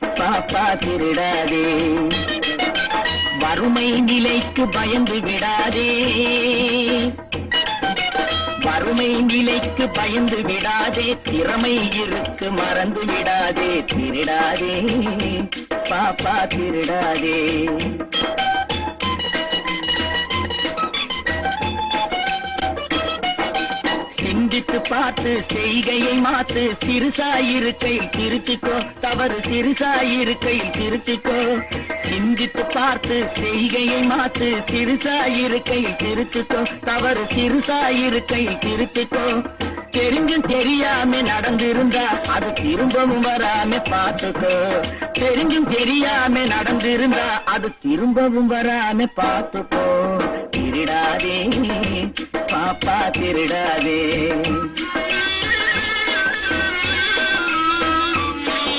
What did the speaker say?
பாப்பா திருடாதே வறுமை நிலைக்கு பயந்து விடாதே. வறுமை நிலைக்கு பயந்து விடாதே. திறமை இருக்கு மறந்து விடாதே. திருடாதே. பாப்பா திருடாதே சிந்தித்து பார்த்து செய்கையை மாத்து சிறுசாயிருக்கையில் திருத்திக்கோ. தவறு சிறுசாயிருக்கையில் திருத்திக்கோ. சிந்தித்து பார்த்து செய்கையை மாத்து சிறுசாயிருக்கையில் திருத்திக்கோ. தவறு சிறுசாயிருக்கையில் திருத்திக்கோ. தெரிஞ்சும் தெரியாம நடந்திருந்தா அது திரும்பவும் வராம பார்த்துக்கோ. தெரிஞ்சும் தெரியாம நடந்திருந்தா அது திரும்பவும் வராம பார்த்துக்கோ. திருடாதே. பாப்பா திருடாதே